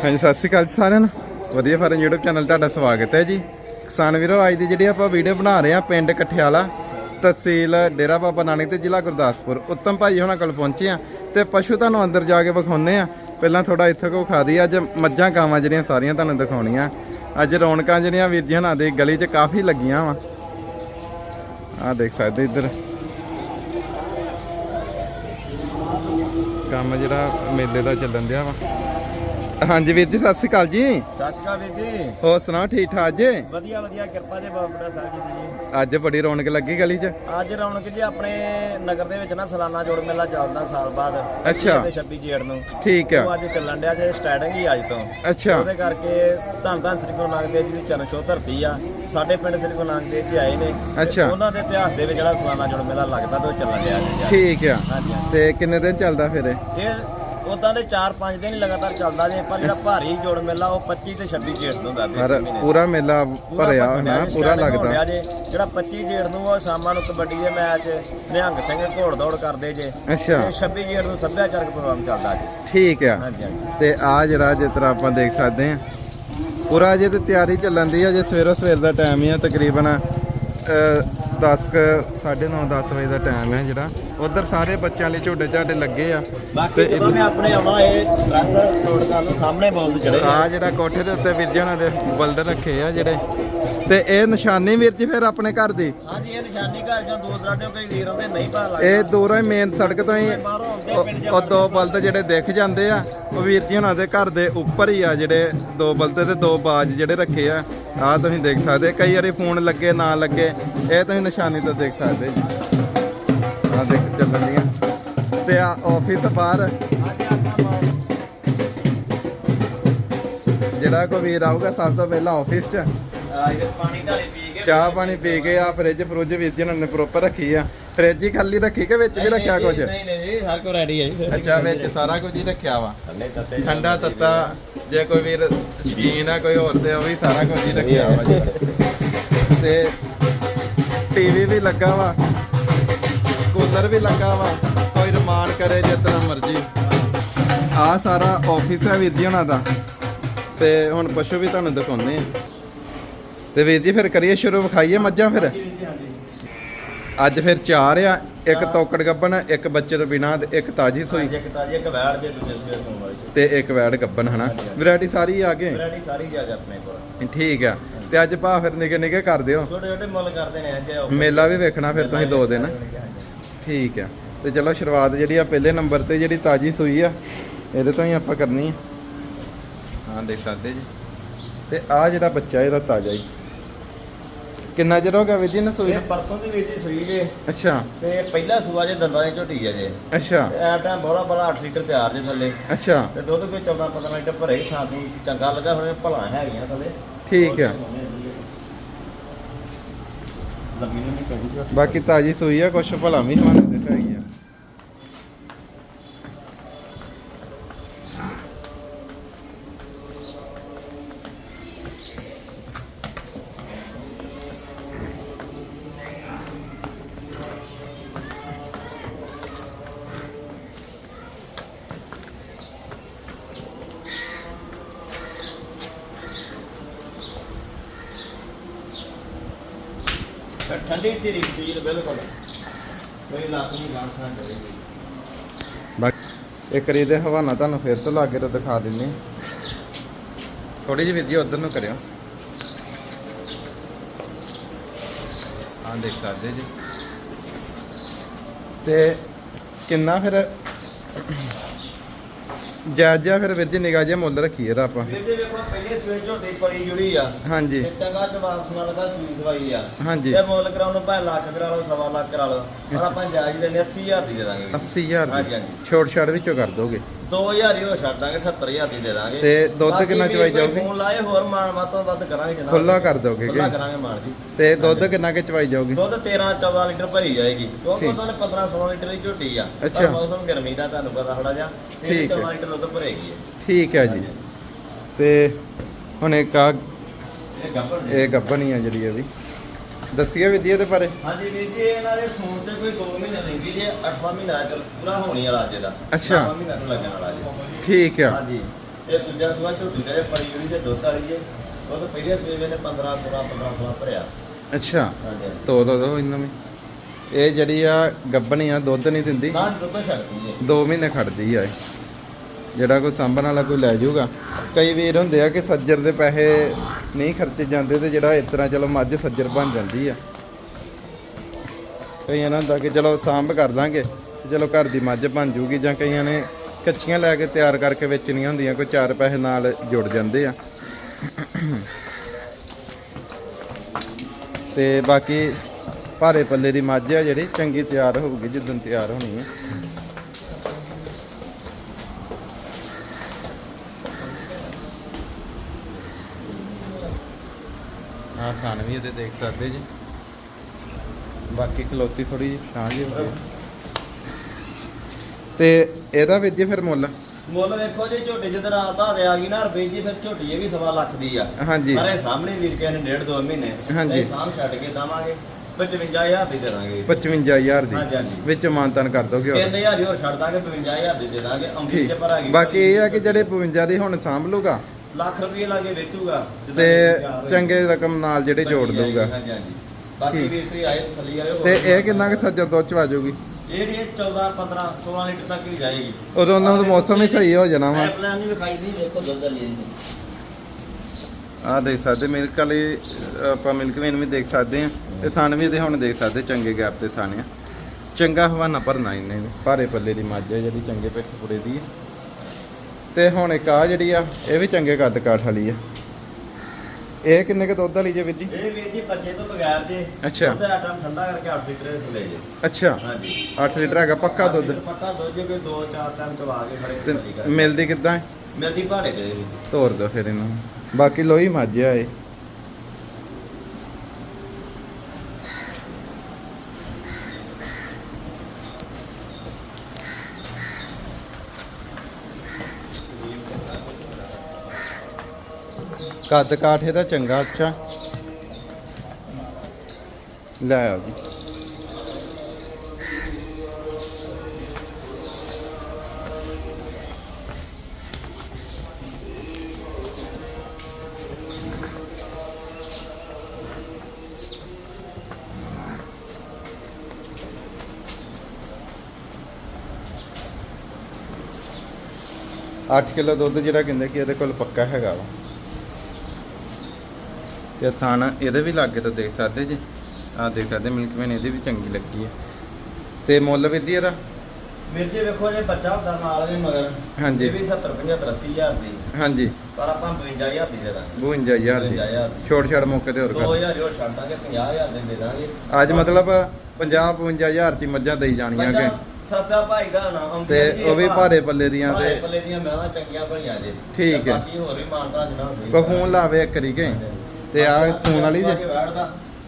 ਹਾਂਜੀ, ਸਤਿ ਸ਼੍ਰੀ ਅਕਾਲ ਜੀ ਸਾਰਿਆਂ ਨੂੰ। ਵਧੀਆ ਫਾਰਮ YouTube ਚੈਨਲ ਤੁਹਾਡਾ ਸਵਾਗਤ ਹੈ ਜੀ। ਕਿਸਾਨ ਵੀਰੋ, ਅੱਜ ਦੀ ਜਿਹੜੀ ਆਪਾਂ ਵੀਡੀਓ ਬਣਾ ਰਹੇ ਆ ਪਿੰਡ ਕਠਿਆਲਾ, ਤਹਿਸੀਲ ਡੇਰਾ ਬਾਬਾ ਨਾਨਕ ਤੇ ਜ਼ਿਲ੍ਹਾ ਗੁਰਦਾਸਪੁਰ। ਉੱਤਮ ਭਾਈ ਹੋਣਾ ਕੋਲ ਪਹੁੰਚੇ ਆ ਤੇ ਪਸ਼ੂ ਤੁਹਾਨੂੰ ਅੰਦਰ ਜਾ ਕੇ ਵਿਖਾਉਨੇ ਆ ਪਹਿਲਾਂ ਥੋੜਾ ਇੱਥੇ ਕੋ ਖਾ ਦੀ ਅੱਜ ਮੱਝਾਂ ਕਾਵਾਂ ਜਿਹੜੀਆਂ ਸਾਰੀਆਂ ਤੁਹਾਨੂੰ ਦਿਖਾਉਣੀਆਂ। ਅੱਜ ਰੌਣਕਾਂ ਜਿਹੜੀਆਂ ਵੀਰ ਜੀ ਹਣਾ ਦੇ ਗਲੀ 'ਚ ਕਾਫੀ ਲੱਗੀਆਂ ਵਾ। ਆਹ ਦੇਖ ਸਕਦੇ ਇੱਧਰ। ਕੰਮ ਜਿਹੜਾ ਮੇਲੇ ਦਾ ਚੱਲਣ ਦਿਆ ਵਾ। ਹਾਂਜੀ ਵੀਰ ਜੀ ਸਤਿ ਸ਼੍ਰੀ ਅਕਾਲ ਜੀ। ਸਤਿ ਸ਼੍ਰੀ ਅਕਾਲ ਵੀਰ ਜੀ। ਹੋਰ ਸੁਣਾਓ ਠੀਕ ਠਾਕ ਜੀ? ਵਧੀਆ ਵਧੀਆ ਕਿਰਪਾ ਜੇ ਬਾਬਾ ਸਾਹਿਬ ਜੀ ਦੀ ਅੱਜ ਬੜੀ ਰੌਣਕ ਲੱਗੀ ਗਲੀ 'ਚ। ਅੱਜ ਰੌਣਕ ਜੀ ਆਪਣੇ ਨਗਰ ਦੇ ਵਿੱਚ ਨਾ ਸਾਲਾਨਾ ਜੋੜ ਮੇਲਾ ਚੱਲਦਾ ਸਾਲ ਬਾਅਦ ਅੱਛਾ। ਤੇ 26 ਜੇੜ ਨੂੰ। ਠੀਕ ਉਹ ਆ ਅੱਜ ਚੱਲਣ ਡਿਆ ਜੇ ਸਟਾਰਟਿੰਗ ਹੀ ਅੱਜ ਤੋਂ। ਅੱਛਾ। ਉਹਦੇ ਕਰਕੇ ਧੰਨ ਧੰਨ ਸ੍ਰੀ ਗੁਰੂ ਨਾਨਕ ਦੇਵ ਜੀ ਦੀ ਚਰਨ ਛੋਹ ਧਰਤੀ ਆ। ਸਾਡੇ ਪਿੰਡ ਸ੍ਰੀ ਗੁਰੂ ਨਾਨਕ ਦੇਵ ਜੀ ਆਏ ਨੇ। ਅੱਛਾ। ਉਹਨਾਂ ਦੇ ਇਤਿਹਾਸ ਦੇ ਵਿੱਚ ਜਿਹੜਾ ਸਾਲਾਨਾ ਜੋੜ ਮੇਲਾ ਲੱਗਦਾ ਤੇ ਉਹ ਚੱਲਣ ਡਿਆ। ਠੀਕ ਆ। ਤੇ ਕਿੰਨੇ ਦਿਨ ਚੱਲਦਾ ਫਿਰ ਇਹ ਉਦਾਂ ਦੇ 4-5 ਦਿਨ ਲਗਾਤਾਰ ਚੱਲਦਾ ਜੇ ਪਰ ਜਿਹੜਾ ਭਾਰੀ ਜੋੜ ਮੇਲਾ ਉਹ 25 ਤੇ 26 ਜੇੜ ਨੂੰ ਹੁੰਦਾ ਪਰ ਪੂਰਾ ਮੇਲਾ ਭਰਿਆ ਹੋਣਾ ਪੂਰਾ ਲੱਗਦਾ। ਜਿਹੜਾ 25 ਜੇੜ ਨੂੰ ਉਹ ਸ਼ਾਮਾਂ ਨੂੰ ਕਬੱਡੀ ਦੇ ਮੈਚ ਨਿਹੰਗ ਸਿੰਘ ਘੋੜ ਦੌੜ ਕਰਦੇ ਜੇ ਅੱਛਾ। ਤੇ 26 ਜੇੜ ਨੂੰ ਸੱਭਿਆਚਾਰਕ ਪ੍ਰੋਗਰਾਮ ਚੱਲਦਾ ਜੀ। ਠੀਕ ਆ। ਤੇ ਆ ਜਿਹੜਾ ਜਿਸ ਤਰ੍ਹਾਂ ਆਪਾਂ ਦੇਖ ਸਕਦੇ ਆ ਪੂਰਾ ਜੇ ਤੇ ਤਿਆਰੀ ਚੱਲਣ ਦੀ ਆ ਜੇ ਸਵੇਰੋ ਸਵੇਰ ਦਾ ਟਾਈਮ ਹੀ ਆ ਤਕਰੀਬਨ 10 9:30 10 ਵਜੇ ਦਾ ਟਾਈਮ ਹੈ ਜਿਹੜਾ। ਉਧਰ ਸਾਰੇ ਬੱਚਿਆਂ ਲਈ ਝੋਡੇ ਝਾਡੇ ਲੱਗੇ ਆ। ਬਾਕੀ ਜਦੋਂ ਮੈਂ ਆਪਣੇ ਆਉਣਾ ਇਹ ਡਰੈਸ ਲੋਡ ਕਰ ਲਓ ਸਾਹਮਣੇ ਬੋਲ ਚੜੇ ਆ। ਜਿਹੜਾ ਕੋਠੇ ਦੇ ਉੱਤੇ ਵੀਰ ਜੀ ਉਹਨਾਂ ਦੇ ਬਲਦ ਰੱਖੇ ਆ ਜਿਹੜੇ। ਤੇ ਇਹ ਨਿਸ਼ਾਨੀ ਵੀਰ ਜੀ ਫਿਰ ਆਪਣੇ ਘਰ ਦੀ? ਹਾਂਜੀ ਇਹ ਨਿਸ਼ਾਨੀ ਘਰ ਜਾਂ ਦੂਰ ਦਰਾਡੇ ਕੋਈ ਵੀਰ ਆਉਂਦੇ ਨਹੀਂ ਪਤਾ ਲੱਗਦਾ। ਇਹ ਦੂਰੋਂ ਹੀ ਮੇਨ ਸੜਕ ਤੋਂ ਹੀ ਉਹ- ਦੋ ਬਲਦ ਜਿਹੜੇ ਦਿਖ ਜਾਂਦੇ ਆ। ਉਹ ਵੀਰ ਜੀ ਉਹਨਾਂ ਦੇ ਘਰ ਦੇ ਉੱਪਰ ਹੀ ਆ ਜਿਹੜੇ ਦੋ ਬਲਦ ਤੇ ਦੋ ਬਾਜ ਜਿਹੜੇ ਰੱਖੇ ਆ। ਆ ਤੁਸੀਂ ਦੇਖ ਸਕਦੇ ਕਈ ਵਾਰੀ ਫੋਨ ਲੱਗੇ ਨਾ ਲੱਗੇ ਇਹ ਤੁਸੀਂ ਨਿਸ਼ਾਨੀ ਤੋਂ ਦੇਖ ਸਕਦੇ ਆ ਦੇਖ ਚੱਲਣ ਦੀਆਂ। ਤੇ ਆ ਆਫਿਸ ਬਾਹਰ। ਜਿਹੜਾ ਕੋਈ ਵੀਰ ਆਊਗਾ ਸਭ ਤੋਂ ਪਹਿਲਾਂ ਆਫਿਸ 'ਚ। ਪਾਣੀ ਢਾਲੇ ਪੀ ਕੇ ਚਾਹ ਪਾਣੀ ਪੀ ਕੇ ਆ ਫ੍ਰਿਜ ਫਰੁੱਜ ਵੀਰ ਜੀ ਉਹਨਾਂ ਨੇ ਪ੍ਰੋਪਰ ਰੱਖੀ ਆ। ਫ੍ਰਿਜ ਹੀ ਖਾਲੀ ਰੱਖੀ ਕਿ ਵਿੱਚ ਵੀ ਰੱਖਿਆ ਕੁਝ? ਨਹੀਂ ਨਹੀਂ ਜੀ ਹਰ ਕੋ ਰੈਡੀ ਹੈ ਜੀ। ਅੱਛਾ ਵਿੱਚ ਸਾਰਾ ਕੁਝ ਹੀ ਰੱਖਿਆ ਵਾ। ਠੰਡਾ ਤੱਤਾ ਜੇ ਕੋਈ ਵੀਰ ਸ਼ਕੀਨ ਆ ਕੋਈ ਹੋਰ ਤੇ ਉਹ ਵੀ ਸਾਰਾ ਕੁਝ ਹੀ ਰੱਖਿਆ ਵਾ ਜੀ। ਤੇ ਟੀਵੀ ਵੀ ਲੱਗਾ ਵਾ ਕੂਲਰ ਵੀ ਲੱਗਾ ਵਾ ਕੋਈ ਰਮਾਨ ਕਰੇ ਜਿਸ ਤਰ੍ਹਾਂ ਮਰਜ਼ੀ। ਆ ਸਾਰਾ ਆਫਿਸ ਹੈ ਵੀਰ ਜੀ ਉਹਨਾਂ ਦਾ। ਤੇ ਹੁਣ ਪਸ਼ੂ ਵੀ ਤੁਹਾਨੂੰ ਦਿਖਾਉਂਦੇ ਆ। ਤੇ ਵੀਰ ਜੀ ਫਿਰ ਕਰੀਏ ਸ਼ੁਰੂ ਵਿਖਾਈਏ ਮੱਝਾਂ ਫਿਰ। ਅੱਜ ਫਿਰ ਚਾਰ ਆ ਇੱਕ ਤੋਕੜ ਗੱਬਨ ਇੱਕ ਬੱਚੇ ਤੋਂ ਬਿਨਾ ਤੇ ਇੱਕ ਤਾਜੀ ਸੂਈ। ਇੱਕ ਤਾਜੀ ਇੱਕ ਵੈੜ ਜੇ ਦੂਜੇ ਸਵੇਰ ਸੌਣ ਵਾਲੀ ਤੇ ਇੱਕ ਵੈੜ ਗੱਬਨ ਹਨਾ? ਵੈਰਾਈਟੀ ਸਾਰੀ ਆ ਗਏ ਵੈਰਾਈਟੀ ਸਾਰੀ ਜਾ ਜਾ ਆਪਣੇ ਕੋਲ। ਠੀਕ ਆ। ਤੇ ਅੱਜ ਭਾ ਫਿਰ ਨਿੱਕੇ ਨਿੱਕੇ ਕਰ ਦਿਓ ਛੋਟੇ ਛੋਟੇ ਮੁੱਲ ਕਰਦੇ ਨੇ ਜੇ ਉਹ ਮੇਲਾ ਵੀ ਵੇਖਣਾ ਫਿਰ ਤੁਸੀਂ ਦੋ ਦਿਨ। ਠੀਕ ਆ। ਤੇ ਚਲੋ ਸ਼ੁਰੂਆਤ ਜਿਹੜੀ ਆ ਪਹਿਲੇ ਨੰਬਰ ਤੇ ਜਿਹੜੀ ਤਾਜੀ ਸੂਈ ਆ ਇਹਦੇ ਤੋਂ ਹੀ ਆਪਾਂ ਕਰਨੀ ਆ। ਹਾਂ ਦੇਖ ਸਕਦੇ ਜੀ। ਤੇ ਆ ਜਿਹੜਾ ਬੱਚਾ ਇਹਦਾ ਤਾਜ਼ਾ ਹੀ। ਕਿੰਨਾ ਚਿਰ ਹੋ ਗਿਆ ਵੀਰ ਜੀ ਨੇ ਸੂਈ ਇਹ ਨੂੰ? ਪਰਸੋਂ ਦੀ ਜੀ ਸੂਈ ਜੇ। ਅੱਛਾ। ਤੇ ਪਹਿਲਾ ਸੂਆ ਜੇ ਦੰਦਾਂ ਦੀ ਝੋਟੀ ਆ ਜੇ। ਅੱਛਾ। ਐ ਟਾਈਮ ਬੋਲਾ ਬੋਲਾ 8 ਲੀਟਰ ਤਿਆਰ ਜੇ ਥੱਲੇ। ਅੱਛਾ। ਤੇ ਦੁੱਧ ਕੋਈ 14 15 ਲੀਟਰ ਭਰੇ ਹੀ ਥਾਂ ਤੋਂ। ਚੰਗਾ ਲੱਗਾ ਹੁਣ ਭਲਾ ਹੈਗੀਆਂ ਥੱਲੇ। ਠੀਕ ਆ। ਲੰਮੀ ਲੰਮੀ ਬਾਕੀ ਤਾਜੀ ਸੂਈ ਆ ਕੁਛ ਭਲਾ ਵੀ ਮਨ ਦੇ ਹੈਗੀ ਆ। ਠੰਡੀ ਧੀਰੀ ਸੀਲ ਬਿਲਕੁਲ। ਕੋਈ ਲੱਤ ਨਹੀਂ ਗਾਂ ਖਾਂ ਕਰੇ ਬਾਕੀ ਇੱਕ ਰੀ ਦੇ ਹਵਾਨਾ ਤੁਹਾਨੂੰ ਫਿਰ ਤੋਂ ਲਾਗੇ ਤੋਂ ਦਿਖਾ ਦਿੰਨੇ ਥੋੜੀ ਜਿਹੀ ਵੀਡੀਓ ਉਧਰ ਨੂੰ ਕਰਿਓ। ਹਾਂ ਦੇਖ ਸਕਦੇ ਜੀ। ਤੇ ਕਿੰਨਾ ਫਿਰ ਜਾਇਜ਼ਾ ਫਿਰ ਵੀਰ ਜੀ ਨਿਗਾਹ ਜਿਹਾ ਮੁੱਲ ਰੱਖੀ ਇਹਦਾ ਆਪਾਂ। ਵੀਰ ਜੀ ਵੇਖੋ ਪਹਿਲੇ ਸਵੇਰ ਝੋਟੀ ਪਲੀ ਜੁੜੀ ਆ ਹਾਂਜੀ। ਤੇ ਚੰਗਾ ਜਵਾਬ ਸੁਣਾ ਲਗਾ ਸੂਈ ਸਵਾਈ ਆ। ਹਾਂਜੀ। ਤੇ ਮੁੱਲ ਕਰਾਉਣ ਨੂੰ ਭਾਵੇਂ ਲੱਖ ਕਰਾ ਲਓ ਸਵਾ ਲੱਖ ਕਰਾ ਲਓ ਪਰ ਆਪਾਂ ਜਾਇਜ਼ ਦੇ 80000 ਦੀ ਦੇ ਦਾਂਗੇ 80000 ਹਾਂਜੀ, ਦੀ। ਹਾਂਜੀ। ਛੋਟ ਛਾੜ ਵਿੱਚੋਂ ਕਰ ਦੋਗੇ। 2000 ਹੀ ਉਹ ਛੱਡ ਦਾਂਗੇ 78000 ਦੀ ਦੇ ਦਾਂਗੇ। ਤੇ ਦੁੱਧ ਕਿੰਨਾ ਚਵਾਈ ਜਾਊਗੀ? ਫੋਨ ਲਾਏ ਹੋਰ ਮਾਨ ਵੱਧ ਤੋਂ ਵੱਧ ਕਰਾਂਗੇ ਜਨਾਬ। ਖੁੱਲਾ ਕਰ ਦੋਗੇ ਖੁੱਲਾ ਕਰਾਂਗੇ ਮਾਨ ਜੀ। ਤੇ ਦੁੱਧ ਕਿੰਨਾ ਕਿ ਚਵਾਈ ਜਾਊਗੀ? ਦੁੱਧ 13 14 ਲੀਟਰ ਭਰੀ ਜਾਏਗੀ। ਦੁੱਧ 15 16 ਲੀਟਰ ਦੀ ਝੋਟੀ ਆ। ਅੱਛਾ। ਮੌਸਮ ਗਰਮੀ ਦਾ ਤੁਹਾਨੂੰ ਪਤਾ ਥੋੜਾ ਜਿਹਾ ਇਹ ਠੀਕ ਹੈ। 14 ਲੀਟਰ ਦੁੱਧ ਭਰੇਗੀ। ਠੀਕ ਹੈ ਜੀ। ਤੇ ਹੁਣ ਇੱਕ ਆ ਇਹ ਇਹ ਗੱਭਣੀ ਆ ਜਿਹੜੀ ਇਹ ਵੀ। ਦੱਸੀਏ ਵੀ ਜੀ ਇਹਦੇ ਬਾਰੇ। ਹਾਂਜੀ ਵੀਰ ਜੀ ਇਹਨਾਂ ਦੇ ਸੂਣ ਤੇ ਕੋਈ 2 ਮਹੀਨੇ ਲੈਂਦੀ ਜੇ 8ਵਾਂ ਮਹੀਨਾ ਚੱਲ ਪੂਰਾ ਹੋਣੀ ਵਾਲਾ ਅੱਜ ਦਾ। ਅੱਛਾ। 8ਵਾਂ ਮਹੀਨਾ ਨੂੰ ਲੱਗਣ ਵਾਲਾ ਜੀ। ਠੀਕ ਆ। ਹਾਂਜੀ। ਤੇ ਦੂਜਾ ਸਵਾ ਝੋਟੀ ਦਾ ਜੇ ਪੜੀ ਜਿਹੜੀ ਤੇ ਦੁੱਧ ਵਾਲੀ ਜੇ। ਉਹ ਤਾਂ ਪਹਿਲੇ ਸਵੇਰੇ ਨੇ 15 16 15 16 ਭਰਿਆ। ਅੱਛਾ। ਹਾਂਜੀ। ਤੋ ਦੋ ਦੋ ਇਹਨਾਂ ਵਿੱਚ ਇਹ ਜਿਹੜੀ ਆ ਗੱਬਣੀ ਆ ਦੁੱਧ ਨਹੀਂ ਦਿੰਦੀ। ਨਾ ਦੁੱਧ ਛੱਡਦੀ ਜੇ 2 ਮਹੀਨੇ ਖੜਦੀ ਆ ਇਹ। ਜਿਹੜਾ ਕੋਈ ਸਾਂਭਣ ਵਾਲਾ ਕੋਈ ਲੈ ਜਾਊਗਾ। ਕਈ ਵੀਰ ਹੁੰਦੇ ਆ ਕਿ ਸੱਜਰ ਦੇ ਪੈਸੇ ਨਹੀਂ ਖਰਚੇ ਜਾਂਦੇ ਤੇ ਜਿਹੜਾ ਇਸ ਤਰ੍ਹਾਂ ਚਲੋ ਮੱਝ ਸੱਜਰ ਬਣ ਜਾਂਦੀ ਆ। ਕਈਆਂ ਨੂੰ ਹੁੰਦਾ ਕਿ ਚਲੋ ਸਾਂਭ ਕਰ ਦਾਂਗੇ ਚਲੋ ਘਰ ਦੀ ਮੱਝ ਬਣ ਜੂਗੀ ਜਾਂ ਕਈਆਂ ਨੇ ਕੱਚੀਆਂ ਲੈ ਕੇ ਤਿਆਰ ਕਰਕੇ ਵੇਚਣੀਆਂ ਹੁੰਦੀਆਂ, ਕੋਈ ਚਾਰ ਪੈਸੇ ਨਾਲ ਜੁੜ ਜਾਂਦੇ ਆ। ਤੇ ਬਾਕੀ ਭਾਰੇ ਪੱਲੇ ਦੀ ਮੱਝ ਆ ਜਿਹੜੀ ਚੰਗੀ ਤਿਆਰ ਹੋਊਗੀ, ਜਿੱਦਣ ਤਿਆਰ ਹੋਣੀ ਹੈ ਆ ਖਾਣ ਵੀ ਇਹਦੇ ਦੇਖ ਸਕਦੇ ਜੀ। ਬਾਕੀ ਖਲੋਤੀ ਥੋੜੀ ਜਿਹੀ ਛਾਂ ਜਿਹੀ ਹੋ ਗਈ ਤੇ ਇਹਦਾ ਵੀਰ ਜੀ ਫਿਰ ਮੁੱਲ? ਮੁੱਲ ਵੇਖੋ ਜੀ ਝੋਟੀ ਜਦੋਂ ਰਾਤ ਆ ਆ ਗਈ ਨਾ ਰੁਪਏ ਜੀ ਫਿਰ ਝੋਟੀ ਇਹ ਵੀ ਸਵਾ ਲੱਖ ਦੀ ਆ। ਹਾਂਜੀ। ਪਰ ਇਹ ਸਾਹਮਣੇ ਵੀਰ ਕੇ ਨੇ ਡੇਢ ਦੋ ਮਹੀਨੇ। ਹਾਂਜੀ। ਇਹ ਸਾਹਮ ਛੱਡ ਕੇ ਦਵਾਂਗੇ 55000 ਦੀ ਦੇ ਦਾਂਗੇ 55000 ਦੀ। ਹਾਂਜੀ, ਹਾਂਜੀ। ਵਿੱਚ ਮਾਨਤਨ ਕਰ ਦੋਗੇ ਹੋਰ? 3000 ਹੀ ਹੋਰ ਛੱਡ ਦਾਂਗੇ 55000 ਦੀ ਦੇ ਦਾਂਗੇ ਠੀਕ। ਚ ਭਰਾ ਗਈ ਬਾਕੀ ਇਹ ਆ ਕਿ ਜਿਹੜੇ 52 ਦੀ ਹੁਣ ਸਾਂਭ ਲੂਗਾ ਲੱਖ ਰੁਪਏ ਲਾਗੇ ਵੇਚੂਗਾ ਜਿੱਦਾਂ ਤੇ। ਚੰਗੇ ਰਕਮ ਨਾਲ ਜਿਹੜੇ ਜੋੜ ਹਾਂਜੀ ਹਾਂਜੀ ਬਾਕੀ ਠੀਕ। ਵੀਰ ਤੇ ਆਏ ਤਸੱਲੀ ਵਾਲੇ ਹੋਰ ਤੇ ਇਹ ਕਿੰਨਾ ਕਿ ਸੱਜਰ ਦੁੱਧ ਚ ਵਾਜੂਗੀ ਇਹ ਜਿਹੜੀ 14 15 16 ਲੀਟਰ ਤੱਕ ਵੀ ਜਾਏਗੀ। ਉਦੋਂ ਉਹਨਾਂ ਦਾ ਮੌਸਮ ਹੀ ਸਹੀ ਹੋ ਜਾਣਾ ਵਾ। ਮੈਂ ਨਹੀਂ ਵਿਖਾਈ ਨਹੀਂ ਦੇਖੋ ਦੁੱਧ ਵਾਲੀ ਇਹਦੀ। ਆ ਦੇਖ ਸਕਦੇ ਮਿਲਕ ਵਾਲੇ ਅਹ, ਆਪਾਂ ਮਿਲਕ ਵੇਨ ਵੀ ਦੇਖ ਸਕਦੇ ਆ ਤੇ ਥਣ ਵੀ ਇਹਦੇ ਹੁਣ ਦੇਖ ਸਕਦੇ ਚੰਗੇ ਗੈਪ ਤੇ ਥਣ ਆ। ਚੰਗਾ ਹਵਾਨਾ ਭਰਨਾ ਇਹਨੇ ਵੀ ਭਾਰੇ ਪੱਲੇ ਦੀ ਮੱਝ ਹੈ ਜਿਹੜੀ ਚੰਗੇ ਪਿੱਠ ਪੁੜੇ ਦੀ ਹੈ। ਤੇ ਹੁਣ ਇੱਕ ਆ ਜਿਹੜੀ ਆ ਇਹ ਵੀ ਚੰਗੇ ਕੱਦ ਕਾਠ ਵਾਲੀ ਆ। ਇਹ ਕਿੰਨੇ ਕ ਦੁੱਧ ਵਾਲੀ ਜੇ ਵੀਰ ਜੀ? ਇਹ ਵੀਰ ਜੀ ਬੱਚੇ ਤੋਂ ਬਗੈਰ ਜੇ ਅੱਛਾ। ਦੁੱਧ ਦਾ ਟਾਈਮ ਠੰਡਾ ਕਰਕੇ 8 ਲੀਟਰ ਦੇ ਲੈ ਜੇ। ਅੱਛਾ। ਹਾਂਜੀ। 8 ਲੀਟਰ ਹੈਗਾ ਪੱਕਾ ਦੁੱਧ? ਪੱਕਾ ਦੁੱਧ ਜੇ ਕੋਈ 2-4 ਟਾਈਮ ਚਵਾ ਕੇ ਖੜੇ ਮਿਲਦੀ ਕਿੱਦਾਂ? ਮਿਲਦੀ ਭਾੜੇ ਦੇ ਤੋਰ ਦੋ ਫਿਰ ਇਹਨੂੰ। ਬਾਕੀ ਲੋਈ ਮੱਝ ਆ ਕੱਦ ਕਾਠ ਇਹਦਾ ਚੰਗਾ, ਅੱਛਾ। ਲੈ ਆਓ ਜੀ। ਅੱਠ ਕਿਲੋ ਦੁੱਧ ਜਿਹੜਾ ਕਹਿੰਦੇ ਕਿ ਇਹਦੇ ਕੋਲ ਪੱਕਾ ਹੈਗਾ ਵਾ। ਤੇ ਥਾਣਾ ਇਹਦੇ ਵੀ ਲਾਗੇ ਤਾਂ ਦੇਖ ਸਕਦੇ ਜੀ। ਆਹ ਦੇਖ ਸਕਦੇ ਮਿਲਕ ਵੇਨ ਇਹਦੀ ਵੀ ਚੰਗੀ ਲੱਗੀ ਹੈ ਤੇ ਮੁੱਲ ਵੀ ਦੀ ਇਹਦਾ? ਵੀਰ ਜੀ ਵੇਖੋ ਜੇ ਬੱਚਾ ਹੁੰਦਾ ਨਾਲ ਦੇ ਮਗਰ ਹਾਂਜੀ। ਇਹ ਵੀ 70 75 80000 ਦੀ। ਹਾਂਜੀ। ਪਰ ਆਪਾਂ 52000 ਦੀ ਦੇ ਦਾਂਗੇ। 52000 ਦੀ। 52,000 ਦੀ। ਛੋਟ ਛੜ ਮੌਕੇ ਤੇ ਹੋਰ ਕਰ। 2000 ਹੋਰ ਛੱਡ ਦਾਂਗੇ 50000 ਦੇ ਦੇ ਦਾਂਗੇ। ਅੱਜ ਮਤਲਬ 50 55000 ਚ ਹੀ ਮੱਝਾਂ ਦੇਈ ਜਾਣੀਆਂ ਕਿ ਸਸਤਾ ਭਾਈ ਦਾ ਨਾ ਤੇ ਜੀ ਉਹ ਵੀ। ਭਾਰੇ ਪੱਲੇ ਦੀਆਂ ਭਾਰੇ ਤੇ ਪੱਲੇ ਦੀਆਂ ਮੈਂ ਚੰਗੀਆਂ ਬਣੀਆਂ ਜੇ। ਠੀਕ ਤੇ ਹੈ। ਬਾਕੀ ਹੋਰ ਵੀ ਮਾਨਦਾ ਜਨਾ ਹੋਈ ਕੋ ਫੋਨ ਲਾਵੇ ਇੱਕ ਕਰੀ ਕੇ। ਤੇ ਆ ਸੂਣ ਵਾਲੀ ਜੇ?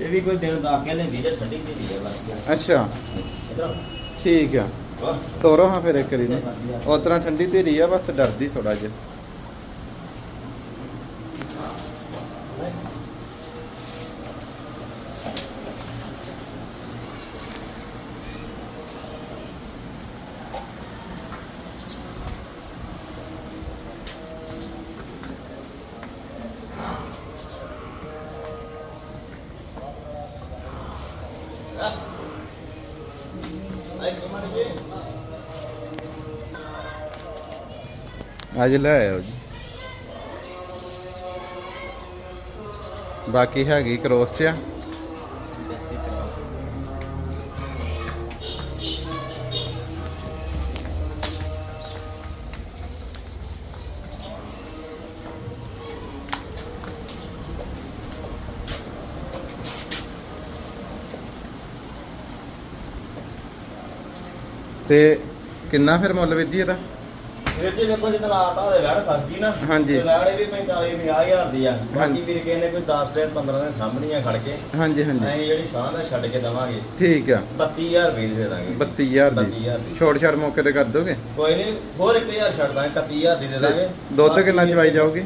ਇਹ ਵੀ ਕੋਈ ਦਿਨ ਦਾ ਕੇ ਲੈਂਦੀ ਜੇ ਠੰਡੀ ਬਸ। ਅੱਛਾ। ਠੀਕ ਆ। ਤੋਰੋ ਹਾਂ ਫਿਰ ਇੱਕ ਕਰੀ ਨੂੰ ਉਸ ਤਰ੍ਹਾਂ ਠੰਡੀ ਧੀਰੀ ਆ ਬਸ ਡਰਦੀ ਥੋੜਾ ਜਿਹਾ। ਅੱਜ ਲੈ ਆਇਓ ਜੀ। ਬਾਕੀ ਹੈਗੀ ਕਰੋਸ ਚ ਆ ਤੇ ਕਿੰਨਾ ਫਿਰ ਮੁੱਲ ਵਿੱਧੀ ਇਹਦਾ? ਵੀਰ ਜੀ ਵੇਖੋ ਜਦੋਂ ਰਾਤ ਆਵੇ ਵੜ ਫਸ ਗਈ ਨਾ ਹਾਂਜੀ। ਤੇ ਵੜ ਇਹ ਵੀ 45 50000 ਦੀ ਆ। ਹਾਂਜੀ। ਬਾਕੀ ਵੀਰ ਕਿਸੇ ਨੇ ਕੋਈ 10 ਦਿਨ 15 ਦਿਨ ਸਾਹਮਣੀਆਂ ਖੜ ਕੇ ਹਾਂਜੀ ਹਾਂਜੀ। ਅਸੀਂ ਜਿਹੜੀ ਸਾਹ ਦਾ ਛੱਡ ਕੇ ਦਵਾਂਗੇ। ਠੀਕ ਆ। 32000 ਰੁਪਏ ਦੇ ਦਾਂਗੇ। 32000 ਦੀ। 32000 ਦੀ। ਛੋਟ ਛੜ ਮੌਕੇ ਤੇ ਕਰ ਦੋਗੇ? ਕੋਈ ਨਹੀਂ ਹੋਰ 1000 ਛੱਡ ਦਾਂਗੇ 31000 ਦੀ ਦੇ ਦਾਂਗੇ। ਦੁੱਧ ਬਾਕੀ ਕਿੰਨਾ ਚਵਾਈ ਜਾਊਗੀ?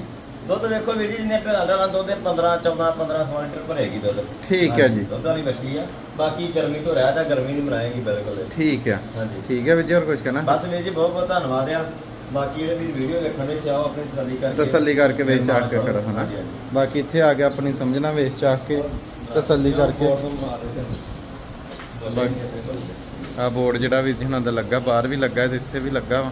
ਦੁੱਧ ਵੇਖੋ ਵੀਰ ਜੀ ਜਿੰਨੇ ਘਰਾਂ ਦਾ ਦੁੱਧ 15 14 15 16 ਲੀਟਰ ਭਰੇਗੀ ਦੁੱਧ। ਠੀਕ ਹੈ ਹਾਂਜੀ, ਜੀ। ਦੁੱਧ ਵਾਲੀ ਬੱਛੀ ਆ। ਬਾਕੀ ਗਰਮੀ ਤੋਂ ਰਹਿ ਤਾਂ ਗਰਮੀ ਨਹੀਂ ਮਨਾਏਗੀ ਬਿਲਕੁਲ। ਠੀਕ ਆ। ਹਾਂਜੀ। ਠੀਕ ਹੈ ਵੀਰ ਜੀ ਹੋਰ ਕੁਝ ਕਹਿਣਾ? ਬਸ ਵੀਰ ਜੀ ਬਹੁਤ ਬਹੁਤ ਧੰਨਵਾਦ ਆ। ਬਾਕੀ ਜਿਹੜੇ ਵੀ ਵੀਡੀਓ ਵੇਖਣ ਦੇ ਚਾਹੋ ਆਪਣੀ ਤਸੱਲੀ ਕਰਕੇ ਤਸੱਲੀ ਕਰਕੇ ਵੇਚ ਚਾਹ ਕੇ ਖੜਾ ਹਨਾ। ਬਾਕੀ ਇੱਥੇ ਆ ਕੇ ਆਪਣੀ ਸਮਝਣਾ ਵੇਚ ਚਾਹ ਕੇ ਤਸੱਲੀ ਕਰਕੇ। ਆ ਬੋਰਡ ਜਿਹੜਾ ਵੀ ਹੁਣਾਂ ਦਾ ਲੱਗਾ ਬਾਹਰ ਵੀ ਲੱਗਾ ਤੇ ਇੱਥੇ ਵੀ ਲੱਗਾ ਵਾ।